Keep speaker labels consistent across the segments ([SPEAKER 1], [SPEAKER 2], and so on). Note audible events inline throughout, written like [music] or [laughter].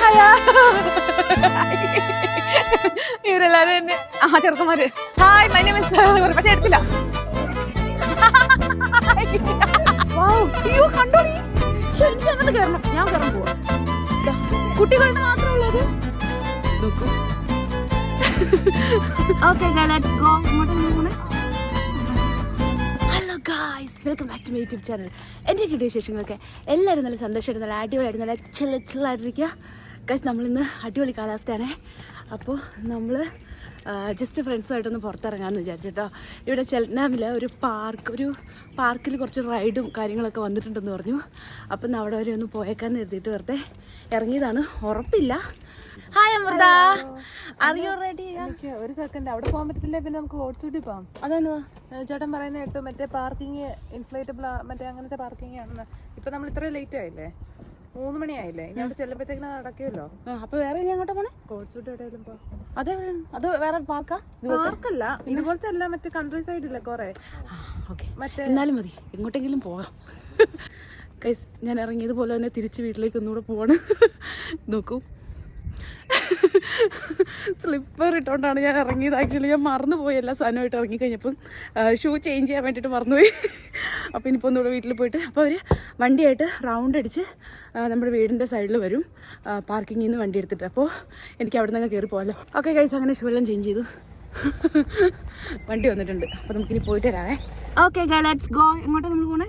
[SPEAKER 1] ഹയാ ഇവരെല്ലാരും എന്നെ ആ ചെറുക്കന്മാര്. ഹായ് മൈ നെയിം ഇസ് പക്ഷെ എടുത്തില്ല. വൗ, അയ്യോ കണ്ടോ ശ്ശെ, എനിക്ക് അങ്ങോട്ട് കയറണം. ഞാൻ കയറാൻ പോവാ. ദാ, കുട്ടികളുടെ മാത്രമേ ഉള്ളത് നോക്കൂ. ഓക്കെ ലെറ്റ്സ് ഗോ ഇങ്ങോട്ട് hello guys welcome back to my YouTube channel എന്റെ കിട്ടിയ വിശേഷങ്ങളൊക്കെ എല്ലാവരും നല്ല സന്തോഷമായിട്ട് നല്ല അടിപൊളിയായിട്ട് നല്ല ചില ചില്ലായിട്ടിരിക്കുക ഗായ്സ് നമ്മളിന്ന് അടിപൊളി കാലാവസ്ഥയാണേ. അപ്പോൾ നമ്മൾ ജസ്റ്റ് ഫ്രണ്ട്സുമായിട്ടൊന്ന് പുറത്തിറങ്ങാമെന്ന് വിചാരിച്ചിട്ടോ. ഇവിടെ ചെൽനാമിൽ ഒരു പാർക്ക് ഒരു പാർക്കിൽ കുറച്ച് റൈഡും കാര്യങ്ങളൊക്കെ വന്നിട്ടുണ്ടെന്ന് പറഞ്ഞു. അപ്പം അവിടെ വരെ ഒന്ന് പോയേക്കാന്ന് കരുതിയിട്ട് വെറുതെ ഇറങ്ങിയതാണ്. ഉറപ്പില്ല. ഹായ് അമൃത. അറിയോ റെഡി
[SPEAKER 2] ഒരു സെക്കൻഡ് അവിടെ പോകാൻ പറ്റത്തില്ല? പിന്നെ നമുക്ക് ഹോട്ട്സൂട്ടിൽ പോകാം
[SPEAKER 1] അതാണ്.
[SPEAKER 2] ചേട്ടൻ പറയുന്ന കേട്ടു. മറ്റേ പാർക്കിംഗ് ഇൻഫ്ലേറ്റബിൾ മറ്റേ അങ്ങനത്തെ പാർക്കിംഗ് ആണെന്ന്. ഇപ്പൊ നമ്മൾ ഇത്ര ലേറ്റ് ആയില്ലേ? മൂന്ന് മണിയായില്ലേ? ഇനി അവിടെ ചെല്ലുമ്പോഴത്തേക്കിന് നടക്കുമല്ലോ?
[SPEAKER 1] അപ്പൊ വേറെ ഇനി അങ്ങോട്ടാ പോണേ?
[SPEAKER 2] ഹോട്ട്സൂട്ട് എവിടെയെങ്കിലും പോ.
[SPEAKER 1] അതെ അത് വേറെ പാർക്കാ
[SPEAKER 2] പാർക്കല്ല ഇതുപോലത്തെ? അല്ല. മറ്റേ കൺട്രി സൈഡില്ലേ കുറെ? മറ്റേ
[SPEAKER 1] എന്നാലും മതി. എങ്ങോട്ടെങ്കിലും പോകാം. കൈസ് ഞാൻ ഇറങ്ങിയതുപോലെ തന്നെ തിരിച്ച് വീട്ടിലേക്ക് ഒന്നുകൂടെ പോവാണ്. നോക്കൂ. സ്ലിപ്പർ ഇട്ടുകൊണ്ടാണ് ഞാൻ ഇറങ്ങിയത്. ആക്ച്വലി ഞാൻ മറന്നുപോയി എല്ലാ സാധനമായിട്ട് ഇറങ്ങിക്കഴിഞ്ഞപ്പം ഷൂ ചേഞ്ച് ചെയ്യാൻ വേണ്ടിയിട്ട് മറന്നുപോയി. അപ്പോൾ ഇനിയിപ്പോൾ ഒന്നുകൂടെ വീട്ടിൽ പോയിട്ട് അപ്പോൾ അവർ വണ്ടിയായിട്ട് റൗണ്ട് അടിച്ച് നമ്മുടെ വീടിന്റെ സൈഡിൽ വരും. പാർക്കിങ്ങിൽ നിന്ന് വണ്ടി എടുത്തിട്ട്. അപ്പോൾ എനിക്ക് അവിടെ നിന്ന് കയറി പോകാമല്ലോ ഓക്കെ കൈസ് അങ്ങനെ ഷൂ എല്ലാം ചേഞ്ച് ചെയ്തു. വണ്ടി വന്നിട്ടുണ്ട്. അപ്പോൾ നമുക്കിനി പോയിട്ട് വരാവേ. ഓക്കെ ലെറ്റ്സ് ഗോ എങ്ങോട്ടാണ് നമ്മൾ പോണേ?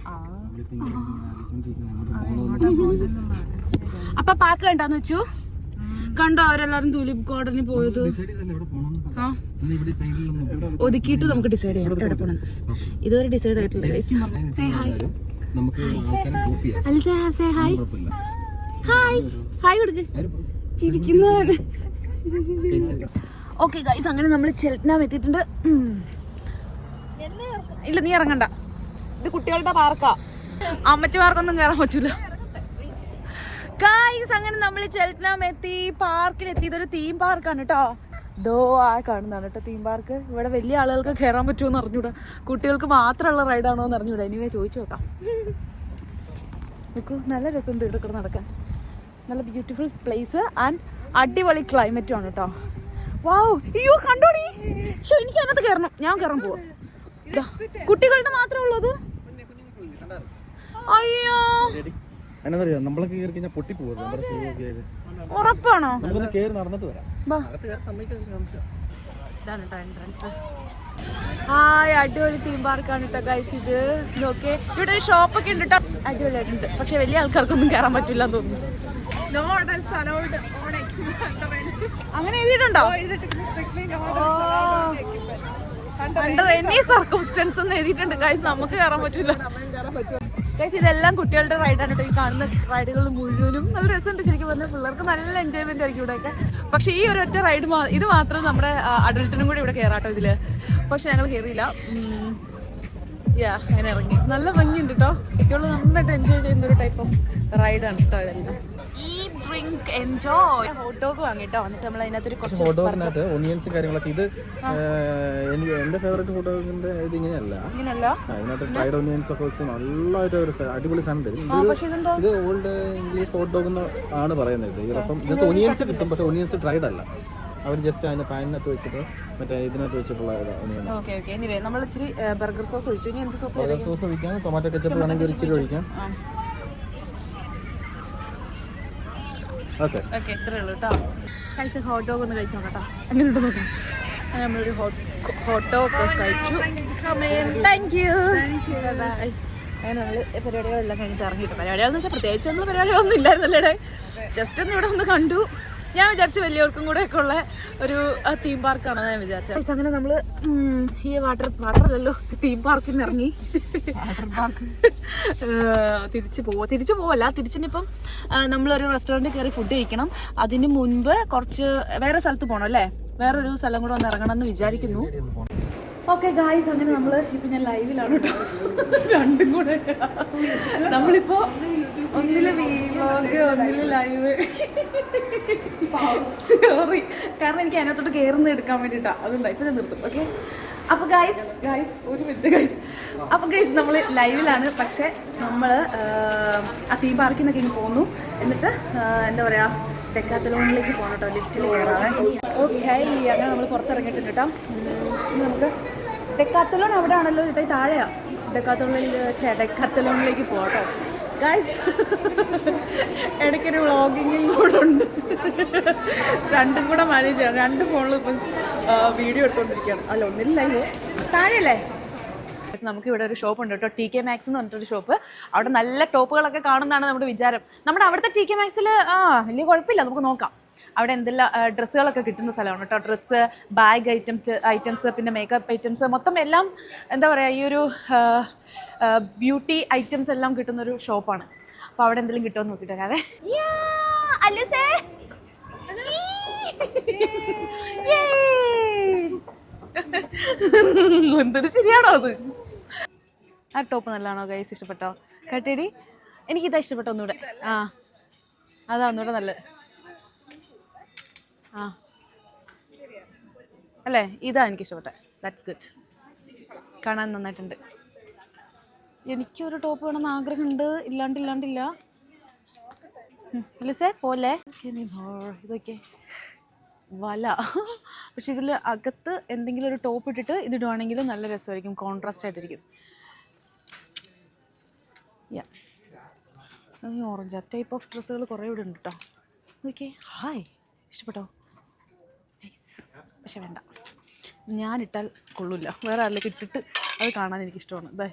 [SPEAKER 1] അപ്പൊ പാർക്ക് കണ്ടാന്ന് വെച്ചു. കണ്ടോ അവരെല്ലാരും തുലിപ് ഗാർഡനിൽ പോയത്? ആ. ഒതുക്കിയിട്ട് നമുക്ക് ഡിസൈഡ് ചെയ്യാം എവിടെ പോകണം ഇതുവരെ ഡിസൈഡ് ആയിട്ടില്ല സേ ഹായ് ഹായ് കൊടുക്ക്. ഓക്കെ ഗൈസ് [laughs] അങ്ങനെ നമ്മൾ ചെൽറ്റനാം എത്തിയിട്ടുണ്ട്. ഇല്ല നീ ഇറങ്ങണ്ട. ഇത് കുട്ടികളുടെ പാർക്കാ. അമ്മച്ചിമാർക്കൊന്നും കയറാൻ പറ്റൂല. ഗൈസ് അങ്ങനെ നമ്മൾ ചെൽറ്റനാം എത്തി പാർക്കിൽ എത്തി ഇതൊരു തീം പാർക്കാണ് കേട്ടോ ദോ ആ കാണുന്നതാണ് കേട്ടോ തീം പാർക്ക് ഇവിടെ വലിയ ആളുകൾക്ക് കയറാൻ പറ്റുമോ എന്ന് അറിഞ്ഞൂടാ. കുട്ടികൾക്ക് മാത്രമുള്ള റൈഡാണോ എന്ന് അറിഞ്ഞൂടാ. ഇനിവേ ചോദിച്ചു നോക്കാം. നോക്കൂ നല്ല രസമുണ്ട് ഇവിടെ കൂടെ നടക്കാൻ. നല്ല ബ്യൂട്ടിഫുൾ പ്ലേസ് ആൻഡ് അടിപൊളി ക്ലൈമറ്റും ആണ് കേട്ടോ വാവ് അയ്യോ കണ്ടോടി? പക്ഷെ എനിക്ക് അതിനകത്ത് കയറണം ഞാൻ കയറാൻ പോവാം. കുട്ടികളുടെ മാത്രമേ ഉള്ളത് അയ്യോ.
[SPEAKER 3] എന്നറിയാം നമ്മളൊക്കെ കയറി കഴിഞ്ഞാൽ പൊട്ടി പോകുന്നത് നമ്മുടെ ഒക്കെ ആയിട്ട്
[SPEAKER 1] ഉറപ്പാണോ?
[SPEAKER 3] നമുക്കൊന്ന് കയറി നടന്നിട്ട് വരാം.
[SPEAKER 1] ഇതാണ് കേട്ടോ എൻട്രൻസ് ഹായ് അടിപൊളി തീം പാർക്കാണ് കേട്ടോ ഗൈസ് ഇത്. നോക്കേ ഇവിടെ ഒരു ഷോപ്പൊക്കെ ഉണ്ട് കേട്ടോ. അടിപൊളിയായിട്ടുണ്ട്. പക്ഷെ വലിയ ആൾക്കാർക്കൊന്നും കയറാൻ പറ്റില്ല എന്ന് തോന്നുന്നു. അങ്ങനെ എഴുതിയിട്ടുണ്ടോ? അണ്ടർ എനി സർക്കംസ്റ്റൻസ് എന്ന് എഴുതിയിട്ടുണ്ട്. ഗൈസ് നമുക്ക് കയറാൻ പറ്റില്ല. ഇതെല്ലാം കുട്ടികളുടെ റൈഡാണ് കേട്ടോ. ഈ കാണുന്ന റൈഡുകൾ മുഴുവനും നല്ല രസമുണ്ട് ശരിക്കും പറഞ്ഞാൽ പിള്ളേർക്ക് നല്ല എൻജോയ്മെന്റ് ആയിരിക്കും ഇവിടെയൊക്കെ. പക്ഷേ ഈ ഒരൊറ്റ റൈഡ് ഇത് മാത്രം നമ്മുടെ അഡൽട്ടിനും കൂടി ഇവിടെ കയറാട്ടോ ഇതിൽ. പക്ഷെ ഞങ്ങൾ കയറിയില്ല യാ അങ്ങനെ ഇറങ്ങി. നല്ല ഭംഗിയുണ്ട് കേട്ടോ കുട്ടികൾ നന്നായിട്ട് എൻജോയ് ചെയ്യുന്ന ഒരു ടൈപ്പ് ഓഫ് റൈഡാണ് കേട്ടോ ഇതെല്ലാം. ഈ ഡ്രിങ്ക് എൻജോയ് ഹോട്ട് ഡോഗ് വാങ്ങിട്ടോ. എന്നിട്ട് നമ്മൾ അതിനകത്തൊരു കുറച്ച്
[SPEAKER 3] ഫോട്ടോസിനകത്ത് ഒനിയൻസ് കാര്യങ്ങളൊക്കെ. ഇത് ഏഹ്, എനിക്ക് എന്റെ ഫേവറേറ്റ് ഫോട്ടോസിന്റെ ഇത് ഇങ്ങനെയല്ല.
[SPEAKER 1] ഇങ്ങനെയല്ല?
[SPEAKER 3] ആ, ഇതിനകത്ത് ഫ്രൈഡ് ഒനിയൻസ് ഒക്കെ വെച്ച് നല്ലതായിട്ട് ഒരു സ- അടിപൊളി സാധനം തരും ഇതൊരു-
[SPEAKER 1] പക്ഷെ ഇതെന്താ?
[SPEAKER 3] ഇത് ഓൾഡ് ഇംഗ്ലീഷ് ഹോട്ട് ഡോഗ് ആണ് പറയുന്നത്. ഇതിപ്പം ഇതിനകത്ത് ഒനിയൻസ് കിട്ടും പക്ഷെ ഒനിയൻസ് ഡ്രൈഡ് അല്ല. അവർ ജസ്റ്റ് അതിന്റെ പാനിനകത്ത് വെച്ചിട്ട് മറ്റേ ഇതിനകത്ത് വെച്ചിട്ടുള്ള
[SPEAKER 1] ഓക്കെ ഓക്കെ എനിവേ നമ്മൾ ഇച്ചിരി ബർഗർ സോസ് ഒഴിച്ചു. ഇനി എന്ത് സോസ്
[SPEAKER 3] സോസ് ഒഴിക്കാം. ടൊമാറ്റോ കെച്ചപ്പ് വേണമെങ്കിൽ ഒരു ഇച്ചിരി ഒഴിക്കാം. ഓക്കെ
[SPEAKER 1] ഓക്കെ ഇത്രേ ഉള്ളൂ കേട്ടോ കഴിച്ച ഹോട്ട് ഡോഗ് ഒന്ന് കഴിച്ചു നോക്കട്ടോ. അങ്ങനെ ഉണ്ട് നോക്കാം നമ്മളൊരു ഹോട്ട് ഡോഗ് കഴിച്ചു. താങ്ക് യു ബൈ അങ്ങനെ നമ്മൾ പരിപാടികളെല്ലാം കഴിഞ്ഞിട്ട് ഇറങ്ങിയിട്ട് പരിപാടികളെന്ന് വെച്ചാൽ പ്രത്യേകിച്ച് ഒന്നും പരിപാടികളൊന്നും ഇല്ലായിരുന്നല്ലേ ജസ്റ്റ് ഒന്ന് ഇവിടെ ഒന്ന് കണ്ടു. ഞാൻ വിചാരിച്ചു വലിയവർക്കും കൂടെ ഒക്കെ ഉള്ള ഒരു തീം പാർക്കാണ് ഞാൻ വിചാരിച്ചത്. അങ്ങനെ നമ്മൾ ഈ വാട്ടർ വാട്ടർ അല്ലല്ലോ തീം പാർക്കിൽ നിന്ന് ഇറങ്ങി. [laughs] തിരിച്ചു പോവാ. തിരിച്ചു പോവല്ല തിരിച്ചിനിപ്പം നമ്മളൊരു റെസ്റ്റോറന്റിൽ കയറി ഫുഡ് കഴിക്കണം. അതിന് മുൻപ് കുറച്ച് വേറെ സ്ഥലത്ത് പോകണം അല്ലേ? വേറൊരു സ്ഥലം കൂടെ ഒന്ന് ഇറങ്ങണം എന്ന് വിചാരിക്കുന്നു. ഓക്കെ ഗായ്സ് അങ്ങനെ നമ്മൾ ഇപ്പൊ ഞാൻ ലൈവിലാണ് കേട്ടോ [laughs] രണ്ടും കൂടെ. നമ്മളിപ്പോ ഒന്നിൽ വീലോഗ് ഒന്നിൽ ലൈവ് സോറി കാരണം എനിക്ക് അതിനകത്തോട്ട് കയറുന്ന എടുക്കാൻ വേണ്ടിട്ടാ അതുകൊണ്ടാ ഇപ്പൊ ഞാൻ നിർത്തും. ഓക്കെ അപ്പൊ ഗൈസ് ഗൈസ് ഒരു മിനിറ്റ് ഗൈസ് അപ്പൊ ഗൈസ് നമ്മൾ ലൈവിലാണ് പക്ഷെ നമ്മൾ ആ തീം പാർക്കിൽ നിന്നൊക്കെ ഇങ്ങനെ പോന്നു. എന്നിട്ട് എന്താ പറയാ ഡെക്കാത്തലോണിലേക്ക് പോകണം കേട്ടോ. ലിഫ്റ്റിൽ കയറാൻ ഓക്കെ അങ്ങനെ നമ്മൾ പുറത്തിറങ്ങിയിട്ടുണ്ട് കേട്ടോ. നമുക്ക് ഡെക്കാത്തലോൺ അവിടെ ആണല്ലോ ചേട്ടാ താഴെയാണ് താഴെയാ ഡെക്കാത്തലോണിൽ ഡെക്കാത്തലോണിലേക്ക് പോകട്ടോ ഗൈസ് ഇടയ്ക്കൊരു വ്ളോഗിങ്ങും കൂടെ ഉണ്ട്. രണ്ടും കൂടെ മാനേജ് ചെയ്യണം. രണ്ട് ഫോണിലും ഇപ്പം വീഡിയോ എടുത്തുകൊണ്ടിരിക്കുകയാണ് അല്ല ഒന്നില്ലല്ലോ താഴെയല്ലേ? നമുക്ക് ഇവിടെ ഒരു ഷോപ്പ് ഉണ്ട് കേട്ടോ. ടി കെ മാക്സ് എന്ന് പറഞ്ഞിട്ടൊരു ഷോപ്പ് അവിടെ നല്ല ടോപ്പുകളൊക്കെ കാണുന്നതാണ് നമ്മുടെ വിചാരം. നമ്മുടെ അവിടുത്തെ ടി കെ മാക്സിൽ ആ വലിയ കുഴപ്പമില്ല. നമുക്ക് നോക്കാം. അവിടെ എന്തെല്ലാം ഡ്രസ്സുകളൊക്കെ കിട്ടുന്ന സ്ഥലമാണ് കേട്ടോ. ഡ്രസ്സ് ബാഗ് ഐറ്റംസ് ഐറ്റംസ് പിന്നെ മേക്കപ്പ് ഐറ്റംസ് മൊത്തം എല്ലാം എന്താ പറയുക ഈ ഒരു ബ്യൂട്ടി ഐറ്റംസ് എല്ലാം കിട്ടുന്ന ഒരു ഷോപ്പാണ്. അപ്പോൾ അവിടെ എന്തെങ്കിലും കിട്ടുമെന്ന് നോക്കിയിട്ട് അതെ എന്തൊരു ശരിയാണോ അത്? ആ ടോപ്പ് നല്ലതാണോ ഗൈസ് ഇഷ്ടപ്പെട്ടോ? കട്ടേടി? എനിക്കിതാ ഇഷ്ടപ്പെട്ടോ ഒന്നുകൂടെ. ആ അതാ ഒന്നുകൂടെ നല്ലത്. അല്ലേ? ഇതാ എനിക്ക് ഇഷ്ടപ്പെട്ടെ. ദാറ്റ്സ് ഗുഡ് കാണാൻ നന്നായിട്ടുണ്ട്. എനിക്കൊരു ടോപ്പ് വേണമെന്ന് ആഗ്രഹമുണ്ട്. ഇല്ലാണ്ട് ഇല്ലാണ്ടില്ല. അല്ലേ പോലെ. ഇതൊക്കെ. വല. പക്ഷെ ഇതിൽ അകത്ത് എന്തെങ്കിലും ഒരു ടോപ്പ് ഇട്ടിട്ട് ഇതിടുവാണെങ്കിൽ നല്ല രസമായിരിക്കും. കോൺട്രാസ്റ്റ് ആയിട്ടിരിക്കും. ഓറഞ്ച് ആ ടൈപ്പ് ഓഫ് ഡ്രസ്സുകൾ കുറേ ഇവിടെ ഉണ്ട് കേട്ടോ ഓക്കെ ഹായ് ഇഷ്ടപ്പെട്ടോ? പക്ഷെ വേണ്ട. ഞാനിട്ടാൽ കൊള്ളില്ല വേറെ ആരിലേക്ക് ഇട്ടിട്ട് അത് കാണാൻ എനിക്ക് ഇഷ്ടമാണ് അതെ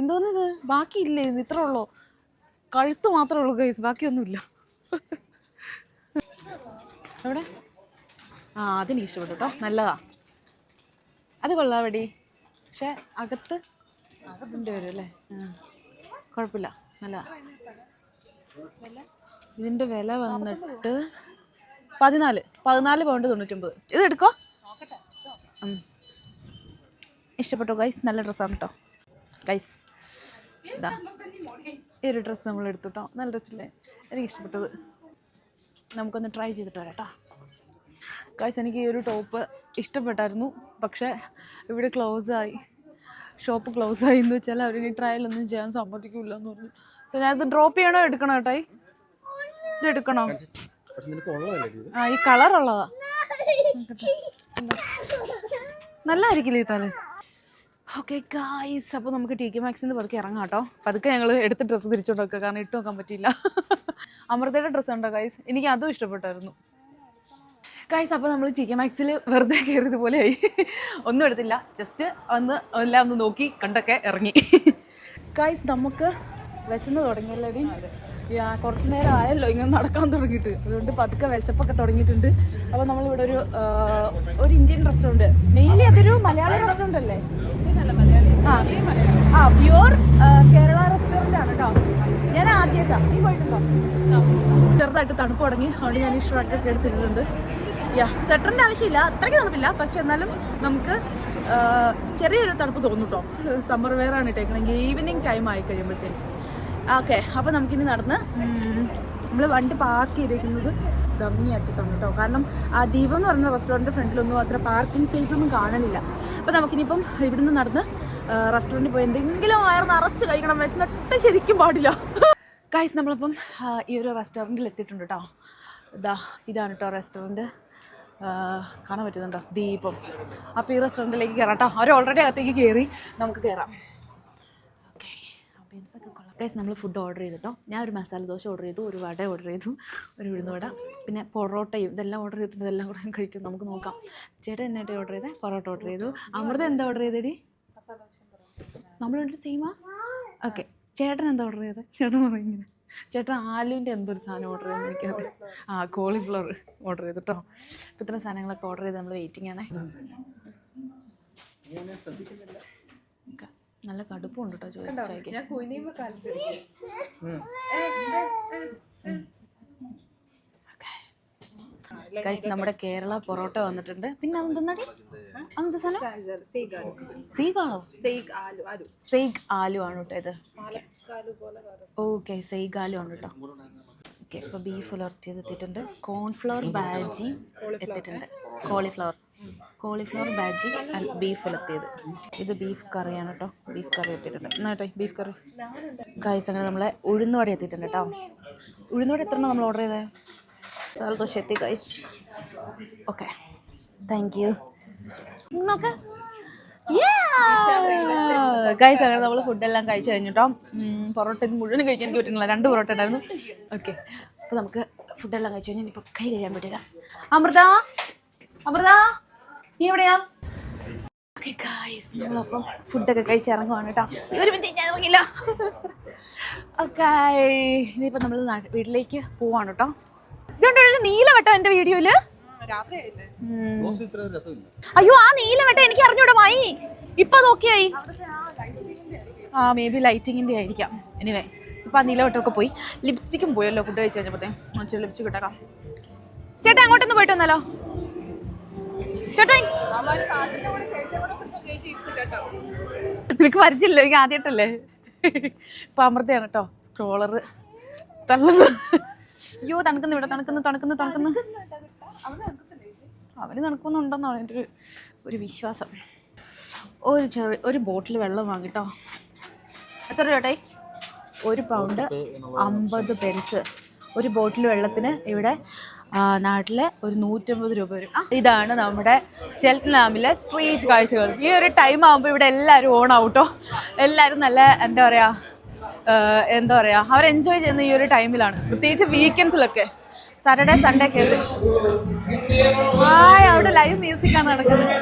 [SPEAKER 1] എന്തോന്നിത്? ബാക്കിയില്ലേ? ഇത് ഇത്ര ഉള്ളോ? കഴുത്ത് മാത്രമേ ഉള്ളൂ ഗൈസ് ബാക്കിയൊന്നുമില്ല. എവിടെ? ആ അതെനിക്ക് ഇഷ്ടപ്പെട്ടു കേട്ടോ നല്ലതാ. അത് കൊള്ളാം വെടി പക്ഷെ അകത്ത് അകത്തിന്റെ വരും അല്ലേ? ആ കുഴപ്പമില്ല. നല്ലതാ. ഇതിന്റെ വില വന്നിട്ട് പതിനാല്. പതിനാല് പൗണ്ട് തൊണ്ണൂറ്റൊമ്പത്. ഇത് എടുക്കോ. ഇഷ്ടപ്പെട്ടോ ഗൈസ് നല്ല ഡ്രസ്സാണ് കേട്ടോ ഗൈസ് ഇതാ ഈ ഒരു ഡ്രസ്സ് നമ്മൾ എടുത്തു കേട്ടോ നല്ല ഡ്രസ്സില്ലേ എനിക്ക് ഇഷ്ടപ്പെട്ടത്. നമുക്കൊന്ന് ട്രൈ ചെയ്തിട്ട് വരാം കേട്ടോ ഗൈസ് എനിക്ക് ഈ ഒരു ടോപ്പ് ഇഷ്ടപ്പെട്ടായിരുന്നു. പക്ഷേ ഇവിടെ ക്ലോസ് ആയി. ഷോപ്പ് ക്ലോസ് ആയി എന്ന് വെച്ചാൽ അവർ ഇനി ട്രയൽ ഒന്നും ചെയ്യാൻ സമ്മതിക്കില്ല എന്ന് പറഞ്ഞു സോ ഞാനിത് ഡ്രോപ്പ് ചെയ്യണോ എടുക്കണോ ഏട്ടായി ഇത് എടുക്കണോ?
[SPEAKER 3] പക്ഷെ നിനക്ക് ഉള്ളതല്ലേ
[SPEAKER 1] ആ ഈ കളർ ഉള്ളതാ. [laughs] നല്ലതായിരിക്കില്ലേ ഇട്ടാൽ ഓക്കെ ഗായ്സ് അപ്പോൾ നമുക്ക് ടി കെ മാക്സിന്ന് പതുക്കെ ഇറങ്ങാം കേട്ടോ പതുക്കെ ഞങ്ങൾ എടുത്ത് ഡ്രസ്സ് തിരിച്ചോണ്ട് വെക്കുക കാരണം ഇട്ട് നോക്കാൻ പറ്റിയില്ല. [laughs] അമൃതയുടെ ഡ്രസ്സ് ഉണ്ടോ ഗായ്സ് എനിക്ക് അതും ഇഷ്ടപ്പെട്ടായിരുന്നു. ഗായ്സ് അപ്പോൾ നമ്മൾ ടി കെ മാക്സിൽ വെറുതെ കയറിയത് പോലെയായി [laughs] ഒന്നും എടുത്തില്ല. ജസ്റ്റ് ഒന്ന് എല്ലാം ഒന്ന് നോക്കി കണ്ടൊക്കെ ഇറങ്ങി. [laughs] ഗായ്സ് നമുക്ക് വിശന്ന് തുടങ്ങിയല്ലേടി യാ കുറച്ച് നേരം ആയല്ലോ ഇങ്ങനെ നടക്കാൻ തുടങ്ങിയിട്ട്. അതുകൊണ്ട് പതുക്കെ വിശപ്പൊക്കെ തുടങ്ങിയിട്ടുണ്ട്. അപ്പോൾ നമ്മളിവിടെ ഒരു ഒരു ഇന്ത്യൻ റെസ്റ്റോറന്റ് മെയിൻലി അതൊരു മലയാളി റെസ്റ്റോറന്റ് അല്ലേ? ആ ആ പ്യൂർ കേരള റെസ്റ്റോറന്റ് ആണ് കേട്ടോ ഞാൻ ആദ്യമായിട്ടാണ് നീ പോയിട്ടുണ്ടോ? ചെറുതായിട്ട് തണുപ്പ് തുടങ്ങി. അതുകൊണ്ട് ഞാൻ ഈ ഷ്രക്കൊക്കെ എടുത്തിട്ടുണ്ട്. യാ സെറ്ററിന്റെ ആവശ്യമില്ല. അത്രയ്ക്ക് തണുപ്പില്ല. പക്ഷെ എന്നാലും നമുക്ക് ചെറിയൊരു തണുപ്പ് തോന്നും കേട്ടോ സമ്മർ വെയർ ആണ് ഇട്ടേക്കണെങ്കിൽ ഈവനിങ് ടൈം ആയി കഴിയുമ്പോഴത്തേക്കും ഓക്കെ അപ്പോൾ നമുക്കിനി നടന്ന് നമ്മൾ വണ്ടി പാർക്ക് ചെയ്തിരിക്കുന്നത് ദങ്ങി അറ്റത്താണ് കേട്ടോ. കാരണം ആ ദീപം എന്ന് പറഞ്ഞ റെസ്റ്റോറന്റ് ഫ്രണ്ടിലൊന്നും അത്ര പാർക്കിംഗ് സ്പേസ് ഒന്നും കാണണില്ല അപ്പോൾ നമുക്കിനിപ്പം ഇവിടുന്ന് നടന്ന് റെസ്റ്റോറന്റിൽ പോയി എന്തെങ്കിലും വയർ നിറച്ച് കഴിക്കണം. വിശന്നിട്ട് ശരിക്കും പാടില്ല. കായ്സ് നമ്മളിപ്പം ഈ ഒരു റെസ്റ്റോറന്റിൽ എത്തിയിട്ടുണ്ട് കേട്ടോ. ഇതാ ഇതാണ് കേട്ടോ റെസ്റ്റോറന്റ് കാണാൻ പറ്റുന്നുണ്ടോ? ദീപം. അപ്പോൾ ഈ റെസ്റ്റോറന്റിലേക്ക് കയറാം കേട്ടോ. അവർ ഓൾറെഡി അകത്തേക്ക് കയറി നമുക്ക് കയറാം ആംബിയൻസ് ഒക്കെ കൊള്ളാം. ഗൈസ് നമ്മൾ ഫുഡ് ഓർഡർ ചെയ്തിട്ടോ? ഞാൻ ഒരു മസാല ദോശ ഓർഡർ ചെയ്തു ഒരു വട ഓർഡർ ചെയ്തു ഒരു ഉഴുന്ന് വട പിന്നെ പൊറോട്ടയും ഇതെല്ലാം ഓർഡർ ചെയ്തിട്ടുണ്ട് ഇതെല്ലാം കൂടെ കഴിക്കും. നമുക്ക് നോക്കാം. ചേട്ടൻ എന്നായിട്ട് ഓർഡർ ചെയ്തേ? പൊറോട്ട ഓർഡർ ചെയ്തു. അമൃത എന്താ ഓർഡർ ചെയ്തേടി? നമ്മൾ രണ്ടും സെയിമാ ഓക്കെ ചേട്ടൻ എന്താ ഓർഡർ ചെയ്തത് ചേട്ടൻ പറഞ്ഞിങ്ങനെ ചേട്ടൻ ആലുവിന്റെ എന്തൊരു സാധനം ഓർഡർ ചെയ്തെന്ന് എനിക്കറിയാം. ആ കോളിഫ്ലവർ ഓർഡർ ചെയ്തിട്ടോ. അപ്പം ഇത്ര സാധനങ്ങളൊക്കെ ഓർഡർ ചെയ്ത് നമ്മൾ വെയിറ്റിംഗ് ആണേ. ഒക്കെ നല്ല കടുപ്പുണ്ട് കേട്ടോ ചോദിച്ചു
[SPEAKER 2] ഞാൻ കുനിയുമ്പോ കാലത്ത്
[SPEAKER 1] നമ്മുടെ കേരള പൊറോട്ട വന്നിട്ടുണ്ട്. പിന്നെ അതെന്താടി അതെന്താ സാധനം? സീഗാളോ
[SPEAKER 2] സെയ്ഗ് ആലു ആലു.
[SPEAKER 1] സെയ്ഗ് ആലു ആണ് കേട്ടോ ഇത്. ഓക്കെ സെയ്ഗ് ആലു ആണ് കേട്ടോ. ഓക്കെ ഇപ്പോൾ ബീഫ് ഉലർത്തിയത് എത്തിയിട്ടുണ്ട്. കോൺഫ്ലവർ ബാജി എത്തിയിട്ടുണ്ട്. കോളിഫ്ലവർ കോളിഫ്ലവർ ബാജി ബീഫ് ഉലത്തിയത്. ഇത് ബീഫ് കറിയാണ് കേട്ടോ. ബീഫ് കറി എത്തിയിട്ടുണ്ട്. എന്നാട്ടെ ബീഫ് കറി. കായ്സ് അങ്ങനെ നമ്മളെ ഉഴുന്നുവട എത്തിയിട്ടുണ്ട് കേട്ടോ. ഉഴുന്നുവട എത്ര നമ്മൾ ഓർഡർ ചെയ്തത് സന്തോഷം എത്തി കായ്സ് ഓക്കെ താങ്ക് യു നോക്ക ഗൈസ് അങ്ങനെ നമ്മൾ ഫുഡെല്ലാം കഴിച്ചു കഴിഞ്ഞിട്ടോ പൊറോട്ട മുഴുവൻ കഴിക്കാൻ എനിക്ക് പറ്റുന്നില്ല. രണ്ട് പൊറോട്ട ഉണ്ടായിരുന്നു. ഓക്കെ അപ്പോൾ നമുക്ക് ഫുഡെല്ലാം കഴിച്ചു കഴിഞ്ഞാൽ ഇപ്പോൾ കൈ കഴിയാൻ പറ്റില്ല അമൃത? അമൃത? നീ എവിടെയാ? ഓക്കെ നമ്മളപ്പം ഫുഡൊക്കെ കഴിച്ച് ഇറങ്ങുവാണ് കേട്ടോ. ഒരു മിനിറ്റ് ഞാൻ ഇറങ്ങില്ല. ഓക്കെ ഇനിയിപ്പോൾ നമ്മൾ വീട്ടിലേക്ക് പോവാണ് കേട്ടോ. ഇതുകൊണ്ട് ഒരു നീല വെട്ടോ
[SPEAKER 3] എന്റെ വീഡിയോയിൽ?
[SPEAKER 1] അയ്യോ ആ നീല വെട്ട എനിക്ക് അറിഞ്ഞൂടെ മായി ഇപ്പൊ നോക്കിയായി ആ മേ ബി ലൈറ്റിങ്ങിന്റെ ആയിരിക്കാം. എനിവേ ഇപ്പൊ ആ നീല വെട്ടമൊക്കെ പോയി. ലിപ്സ്റ്റിക്കും പോയല്ലോ ഫുഡ് കഴിച്ചു കഴിഞ്ഞപ്പോഴത്തേ ലിപ്സ്റ്റിക് ഇട്ടേക്കാം. ചേട്ടാ അങ്ങോട്ടൊന്ന് പോയിട്ട് വന്നാലോ? ചേട്ടാ നിനക്ക് വരച്ചില്ലേ? എനിക്ക് ആദ്യമായിട്ടല്ലേ? ഇപ്പൊ അമൃതയാണ് കേട്ടോ സ്ക്രോളർ തള്ളുന്നു അയ്യോ തണുക്കുന്നു ഇവിടെ തണുക്കുന്നു തണുക്കുന്നു തണുക്കുന്നു. അവന് തണുക്കുന്നുണ്ടെന്നാണ് എന്റെ ഒരു ഒരു വിശ്വാസം. ഒരു ചെറിയ ഒരു ബോട്ടിൽ വെള്ളം വാങ്ങിട്ടോ എത്ര രൂപട്ടെ ഒരു പൗണ്ട് അമ്പത് പെൻസ് ഒരു ബോട്ടിൽ വെള്ളത്തിന് ഇവിടെ ആ, നാട്ടിലെ ഒരു നൂറ്റമ്പത് രൂപ വരും. ഇതാണ് നമ്മുടെ ചെൽറ്റനാമിലെ സ്ട്രീറ്റ് കാഴ്ചകൾ ഈ ഒരു ടൈം ആകുമ്പോൾ ഇവിടെ എല്ലാവരും ഓൺ ആവട്ടോ എല്ലാവരും നല്ല എന്താ പറയുക എന്താ പറയുക അവർ എൻജോയ് ചെയ്യുന്ന ഈ ഒരു ടൈമിലാണ് പ്രത്യേകിച്ച് വീക്കെൻഡ്സിലൊക്കെ സാറ്റർഡേ സൺഡേ ഒക്കെ ആ അവിടെ ലൈവ് മ്യൂസിക്കാണ് നടക്കുന്നത്.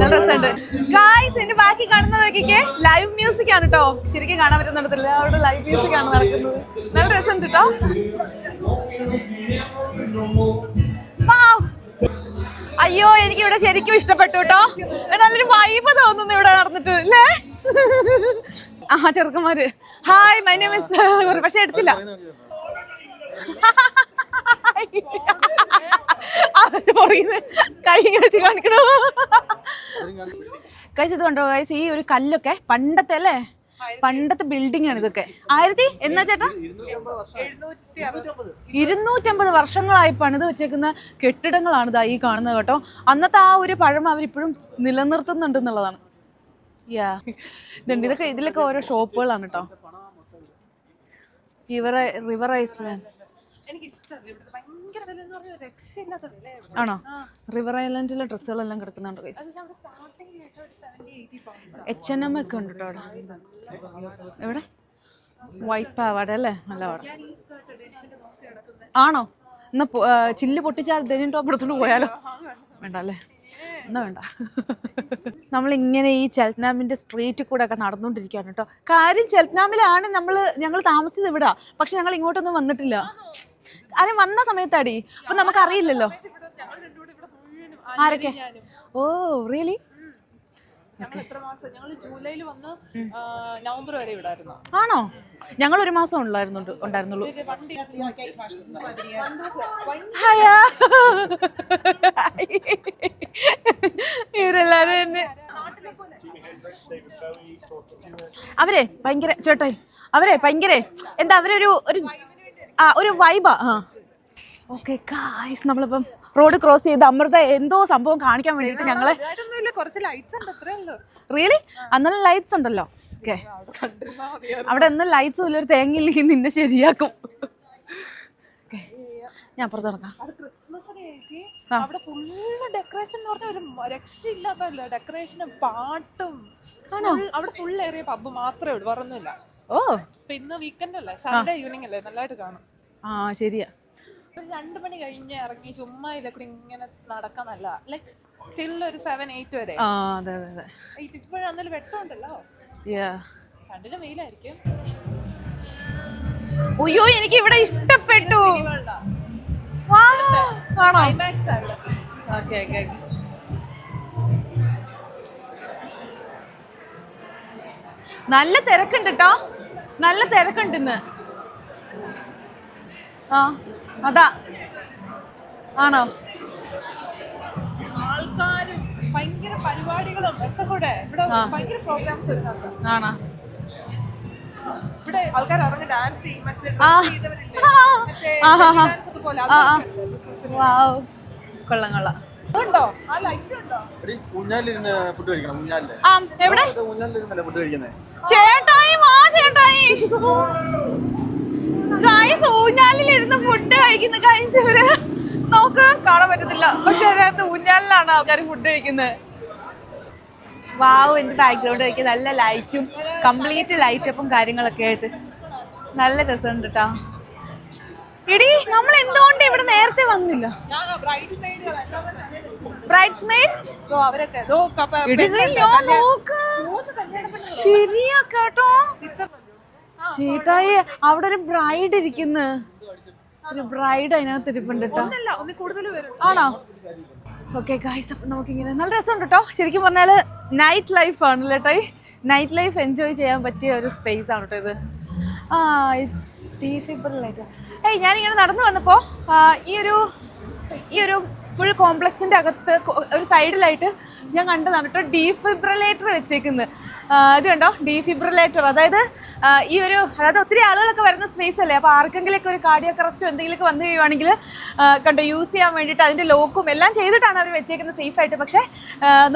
[SPEAKER 1] നല്ല രസമുണ്ട്. ഗായ്സ് എന്റെ ബാക്കി കാണുന്നത് നോക്കിക്കേ. ലൈവ് മ്യൂസിക് ആണ് കേട്ടോ ശരിക്കും കാണാൻ പറ്റുന്നിടത്തില്ല അവിടെ ലൈവ് മ്യൂസിക് ആണ് നടക്കുന്നത്. നല്ല രസമുണ്ട് കേട്ടോ. അയ്യോ എനിക്ക് ഇവിടെ ശരിക്കും ഇഷ്ടപ്പെട്ടു കേട്ടോ നല്ലൊരു വൈബ് തോന്നുന്നു ഇവിടെ നടന്നിട്ട് അല്ലേ? ആ ചെറുക്കന്മാര്. ഹായ് മൈ നെയിം ഇസ് പക്ഷെ എടുത്തില്ല. അവർ പറയുന്നത് കൈസ് ഇത് കണ്ടോ ഈ ഒരു കല്ലൊക്കെ പണ്ടത്തെ അല്ലേ? പണ്ടത്തെ ബിൽഡിംഗ് ആണ് ഇതൊക്കെ. ആയിരത്തി? എന്നാ ചേട്ടാ? ഇരുന്നൂറ്റമ്പത് വർഷങ്ങളായി പണിത് വെച്ചേക്കുന്ന കെട്ടിടങ്ങളാണ് ഇതാ ഈ കാണുന്നത് കേട്ടോ. അന്നത്തെ ആ ഒരു പഴം അവരിപ്പോഴും നിലനിർത്തുന്നുണ്ട് എന്നുള്ളതാണ്. യാ ഇതുണ്ട്. ഇതൊക്കെ ഇതിലൊക്കെ ഓരോ ഷോപ്പുകളാണ് കേട്ടോ. റിവർ റിവർ ഐസ്ലാൻഡ് ആണോ? റിവർ ഐലൻഡിലെ ഡ്രസ്സുകളെല്ലാം കിടക്കുന്നുണ്ട് എച്ച് എൻ എം ഒക്കെ ഉണ്ട് കേട്ടോ അവിടെ. എവിടെ? വൈറ്റ് പാവാട അല്ലേ? നല്ല പാട ആണോ? എന്നാ ചില്ല് പൊട്ടിച്ചാൽ ഡെനിം ടോപ്പ് എടുത്തോണ്ട് പോയാലോ? വേണ്ട അല്ലേ? എന്നാ വേണ്ട. നമ്മളിങ്ങനെ ഈ ചെൽറ്റനാമിന്റെ സ്ട്രീറ്റിൽ കൂടെ ഒക്കെ നടന്നുകൊണ്ടിരിക്കുകയാണ് കേട്ടോ കാര്യം ചെൽറ്റനാമിലാണ് നമ്മൾ ഞങ്ങൾ താമസിച്ചത് ഇവിടെ. പക്ഷെ ഞങ്ങൾ ഇങ്ങോട്ടൊന്നും വന്നിട്ടില്ല ആരും വന്ന സമയത്താടി. അപ്പൊ നമുക്ക് അറിയില്ലല്ലോ ആരൊക്കെ? Oh really?
[SPEAKER 2] നവംബർ വരെ
[SPEAKER 1] ആണോ? ഞങ്ങൾ ഒരു മാസം ഉണ്ടായിരുന്നു ഉണ്ടായിരുന്നുള്ളൂ. ഇവരെല്ലാരും എന്നെ അവരെ ഭയങ്കര ചേട്ടായി. അവരെ ഭയങ്കര എന്താ അവരൊരു ഒരു ആ ഒരു വൈബാ ആ ഓക്കെ കായ്സ് നമ്മളിപ്പം റോഡ് ക്രോസ് ചെയ്ത് അമൃത എന്തോ സംഭവം കാണിക്കാൻ വേണ്ടിയിട്ട് ഞങ്ങളെ
[SPEAKER 2] കുറച്ച് ലൈറ്റ്സ് ഉണ്ട്
[SPEAKER 1] റിയലി അന്നേരം ലൈറ്റ്സ് ഉണ്ടല്ലോ. ഓക്കെ അവിടെ ഒന്നും ലൈറ്റ്സ് ഇല്ല ഒരു തേങ്ങയില്ലെങ്കിൽ നിന്നെ ശരിയാക്കും. ഞാൻ അപ്പുറത്ത് നടക്കാം.
[SPEAKER 2] അവിടെ ഫുള്ള് ഡെക്കറേഷൻ എന്ന് പറഞ്ഞ ഒരു മ- രക്ഷയില്ലാത്തല്ല ഡെക്കറേഷനും പാട്ടും അവിടെ ഫുൾ ഏറിയ പബ്ബ് മാത്രമേ ഉള്ളൂ പറഞ്ഞില്ല
[SPEAKER 1] ഓ.
[SPEAKER 2] ഇന്ന് വീക്കെൻഡ് അല്ലേ? സൺഡേ ഈവനിങ് അല്ലേ? നല്ലതായിട്ട് കാണും.
[SPEAKER 1] ആ ശരിയാ.
[SPEAKER 2] ഒരു രണ്ട് മണി കഴിഞ്ഞ് ഇറങ്ങി ചുമ്മാ ഇല്ല ഇങ്ങനെ നടക്കാൻ നല്ല ടിൽ സ്റ്റിൽ ഒരു സെവൻ എയ്റ്റ് വരെ.
[SPEAKER 1] ആ അതെ അതെ അതെ.
[SPEAKER 2] ഇപ്പോഴാന്നേലും വെട്ടമുണ്ടല്ലോ.
[SPEAKER 1] യാ
[SPEAKER 2] രണ്ടിലും വെയിലായിരിക്കും.
[SPEAKER 1] അയ്യോ എനിക്ക് ഇവിടെ ഇഷ്ടപ്പെട്ടു. ആണോ?
[SPEAKER 2] ആണ്
[SPEAKER 1] ഓക്കെ ഓക്കെ നല്ല തിരക്കുണ്ട് കേട്ടോ നല്ല തിരക്കുണ്ട് ഇന്ന്. ആ അതാ. ആണോ?
[SPEAKER 2] ആൾക്കാരും ഭയങ്കര പരിപാടികളും ഒക്കെ കൂടെ ഇവിടെ ഭയങ്കര പ്രോഗ്രാംസ് വരുന്നുണ്ട്
[SPEAKER 1] ആണോ?
[SPEAKER 2] ഇവിടെ ആൾക്കാർ ഇറങ്ങി ഡാൻസ് ചെയ്യും മറ്റേ ചെയ്തവരില്ലേ?
[SPEAKER 1] കൊള്ളാം കൊള്ളാം.
[SPEAKER 2] ഉണ്ടോ? ആ ലൈറ്റ് ഉണ്ടോ?
[SPEAKER 1] ആ എവിടെ? ചേട്ടായി വാ ചേട്ടായി. ഗായ്സ് ഊഞ്ഞാലിലിരുന്ന് ഫുഡ് കഴിക്കുന്ന. ഗൈസ് ഇവർ നോക്ക് കാണാൻ പറ്റത്തില്ല. പക്ഷെ അതിനകത്ത് ഊഞ്ഞാലിലാണ് ആൾക്കാർ ഫുഡ് കഴിക്കുന്നത്. വാവ് എന്റെ ബാക്ക്ഗ്രൗണ്ട് കഴിക്കുക നല്ല ലൈറ്റും കംപ്ലീറ്റ് ലൈറ്റപ്പും കാര്യങ്ങളൊക്കെ ആയിട്ട്. നല്ല രസമുണ്ട് കേട്ടോ എടി നമ്മൾ എന്തുകൊണ്ട് ഇവിടെ നേരത്തെ വന്നില്ല? ബ്രൈഡ്സ് മെയ്ഡ്
[SPEAKER 2] അവരൊക്കെ.
[SPEAKER 1] ശരിയാ കേട്ടോ. ചേട്ടായി അവിടെ ഒരു ബ്രൈഡ് ഇരിക്കുന്നു. ഒരു ബ്രൈഡ് അതിനകത്ത് ഇരിപ്പുണ്ട് ആണോ? ഓക്കെ ഗായ്സ് അപ്പം നമുക്കിങ്ങനെ നല്ല രസമുണ്ട് കേട്ടോ ശരിക്കും പറഞ്ഞാൽ നൈറ്റ് ലൈഫ് ആണ് കേട്ടോ നൈറ്റ് ലൈഫ് എൻജോയ് ചെയ്യാൻ പറ്റിയ ഒരു സ്പേസ് ആണ് കേട്ടോ ഇത്. ആ ഡീഫിബറിലായിട്ട് ഏയ് ഞാനിങ്ങനെ നടന്നു വന്നപ്പോൾ ഈ ഒരു ഈ ഒരു ഫുൾ കോംപ്ലക്സിന്റെ അകത്ത് ഒരു സൈഡിലായിട്ട് ഞാൻ കണ്ടതാണ് കേട്ടോ ഡീഫിബ്രിലേറ്റർ വെച്ചേക്കുന്നത്. ഇത് കണ്ടോ? ഡീഫിബ്രിലേറ്റർ അതായത് ഈ ഒരു അതായത് ഒത്തിരി ആളുകളൊക്കെ വരുന്ന സ്പേസ് അല്ലേ? അപ്പോൾ ആർക്കെങ്കിലൊക്കെ ഒരു കാർഡിയോ അറസ്റ്റോ എന്തെങ്കിലുമൊക്കെ വന്നു കഴിയുവാണെങ്കിൽ കണ്ടോ യൂസ് ചെയ്യാൻ വേണ്ടിയിട്ട് അതിന്റെ ലോക്കും എല്ലാം ചെയ്തിട്ടാണ് അവർ വെച്ചേക്കുന്നത് സേഫ് ആയിട്ട്. പക്ഷേ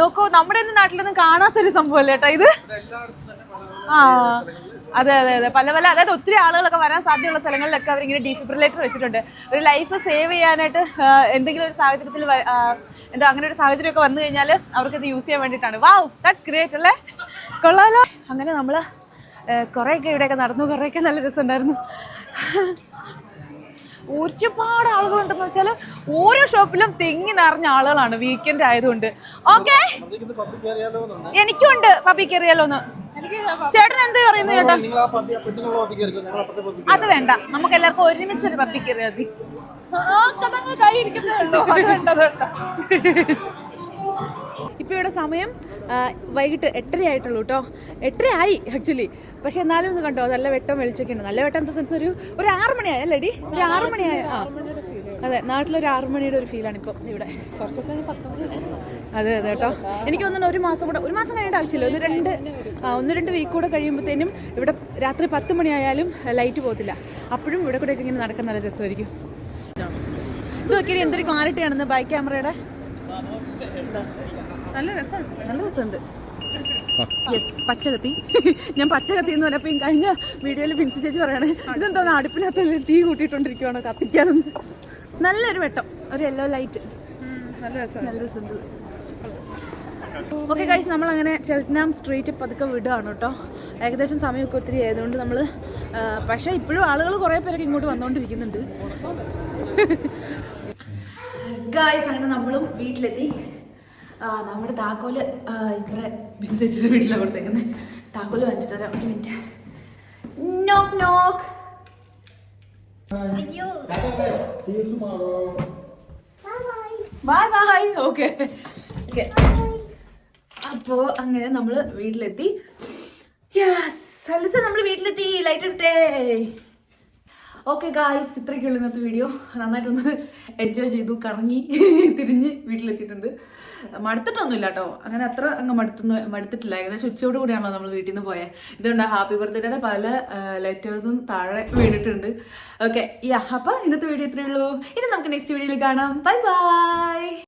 [SPEAKER 1] നോക്കൂ നമ്മുടെ ഒന്നും നാട്ടിലൊന്നും കാണാത്തൊരു സംഭവമല്ലേ കേട്ടോ ഇത്? ആ. അതെ അതെ അതെ. പല പല അതായത് ഒത്തിരി ആളുകളൊക്കെ വരാൻ സാധ്യതയുള്ള സ്ഥലങ്ങളിലൊക്കെ അവരിങ്ങനെ ഡീഫിബ്രിലേറ്റർ വെച്ചിട്ടുണ്ട്. ഒരു ലൈഫ് സേവ് ചെയ്യാനായിട്ട് എന്തെങ്കിലും ഒരു സാഹചര്യത്തിൽ എന്താ അങ്ങനെ ഒരു സാഹചര്യമൊക്കെ വന്നു കഴിഞ്ഞാൽ അവർക്ക് ഇത് യൂസ് ചെയ്യാൻ വേണ്ടിയിട്ടാണ്. വാവ് ദാറ്റ്സ് ഗ്രേറ്റ് അല്ലേ? കൊള്ളാലോ. അങ്ങനെ നമ്മൾ കുറേയൊക്കെ ഇവിടെയൊക്കെ നടന്നു. കുറേയൊക്കെ നല്ല രസമുണ്ടായിരുന്നു. ഒരുപാട് ആളുകളുണ്ടെന്ന് വെച്ചാൽ ഓരോ ഷോപ്പിലും തെങ്ങി നിറഞ്ഞ ആളുകളാണ് വീക്കെൻഡ് ആയതുകൊണ്ട്. ഓക്കെ എനിക്കുണ്ട് പപ്പി കയറിയാലോന്ന്. ചേട്ടൻ എന്ത് പറയുന്നു ചേട്ടാ? അത് വേണ്ട. നമുക്ക് എല്ലാവർക്കും ഒരുമിച്ചൊരു പപ്പി കയറിയാൽ മതി.
[SPEAKER 2] വേണ്ട വേണ്ട.
[SPEAKER 1] ഇവിടെ സമയം വൈകിട്ട് എട്ടര ആയിട്ടുള്ളൂ കേട്ടോ എട്ടര ആയി ആക്ച്വലി പക്ഷെ എന്നാലും ഒന്ന് കണ്ടോ നല്ല വെട്ടം വെളിച്ചൊക്കെ ഉണ്ട് നല്ല വെട്ടം എന്താ സെൻസ് ഒരു ഒരു ആറ് മണിയായ അല്ലേടി ഒരു ആറ് മണിയായ. അതെ നാട്ടിലൊരു ആറ് മണിയുടെ ഒരു ഫീലാണ് ഇപ്പം ഇവിടെ. അതെ അതെ കേട്ടോ. എനിക്ക് തോന്നുന്നു ഒരു മാസം കൂടെ ഒരു മാസം കഴിയേണ്ട ആവശ്യമില്ല. ഒന്ന് രണ്ട് ആ ഒന്ന് രണ്ട് വീക്ക് കൂടെ കഴിയുമ്പോഴത്തേനും ഇവിടെ രാത്രി പത്ത് മണിയായാലും ലൈറ്റ് പോകത്തില്ല. അപ്പോഴും ഇവിടെ കൂടെ ഇങ്ങനെ നടക്കാൻ നല്ല രസമായിരിക്കും. ഇത് നോക്കിയിട്ട് എന്തൊരു ക്ലാരിറ്റി ആണെന്ന് ബൈക്ക് ക്യാമറയുടെ
[SPEAKER 2] നല്ല രസമുണ്ട്.
[SPEAKER 1] നല്ല രസമുണ്ട്. യെസ് പച്ചകത്തി. ഞാൻ പച്ചകത്തി എന്ന് പറഞ്ഞപ്പോൾ കഴിഞ്ഞ വീഡിയോയിൽ പിൻസി ചേച്ചി പറയണേ ഇതെന്തോ അടുപ്പിനകത്ത് തീ കൂട്ടിയിട്ടോണ്ടിരിക്കുവാണോ കത്തിക്കാനൊന്ന്? നല്ലൊരു വെട്ടം ഒരു യെല്ലോ ലൈറ്റ്
[SPEAKER 2] നല്ല രസം.
[SPEAKER 1] നല്ല രസമുണ്ട്. ഓക്കെ കഴിച്ച് നമ്മളങ്ങനെ ചെൽറ്റനാം സ്ട്രീറ്റ് പതുക്കെ വിടുകയാണ് കേട്ടോ. ഏകദേശം സമയമൊക്കെ ഒത്തിരി ആയതുകൊണ്ട് നമ്മൾ പക്ഷേ ഇപ്പോഴും ആളുകൾ കുറേ പേരൊക്കെ ഇങ്ങോട്ട് വന്നുകൊണ്ടിരിക്കുന്നുണ്ട് ഗായ്സ് അങ്ങനെ നമ്മളും വീട്ടിലെത്തി. നമ്മുടെ താക്കോൽ ഇവിടെ ബിൻസേച്ചിയുടെ വീട്ടിലാണ് കൊടുത്തേക്കുന്നത് താക്കോൽ വാങ്ങിച്ചിട്ട് വരാം. ഒരു മിനിറ്റ്. നോക്ക് നോക്ക് അയ്യോ. ബൈ ബൈ അപ്പോൾ അങ്ങനെ നമ്മൾ വീട്ടിലെത്തി. അലിസ നമ്മൾ വീട്ടിലെത്തി. ലൈറ്റ് ഇട്ടേ ഓക്കെ ഗായ്സ് ഇത്രയ്ക്കുള്ളൂ ഇന്നത്തെ വീഡിയോ നന്നായിട്ടൊന്ന് എൻജോയ് ചെയ്തു കറങ്ങി തിരിഞ്ഞ് വീട്ടിലെത്തിയിട്ടുണ്ട്. മടുത്തിട്ടൊന്നുമില്ല കേട്ടോ അങ്ങനെ അത്ര അങ്ങ് മടുത്തൊന്നും മടുത്തിട്ടില്ല. ഏകദേശം ഉച്ചയോട് കൂടിയാണോ നമ്മൾ വീട്ടിൽ നിന്ന് പോയത് ഇതുകൊണ്ട് ഹാപ്പി ബർത്ത്ഡേയുടെ പല ലെറ്റേഴ്സും താഴെ വീണിട്ടുണ്ട്. ഓക്കെ യാ അപ്പം ഇന്നത്തെ വീഡിയോ ഇത്രയേ ഉള്ളൂ. ഇനി നമുക്ക് നെക്സ്റ്റ് വീഡിയോയിൽ കാണാം. Bye bye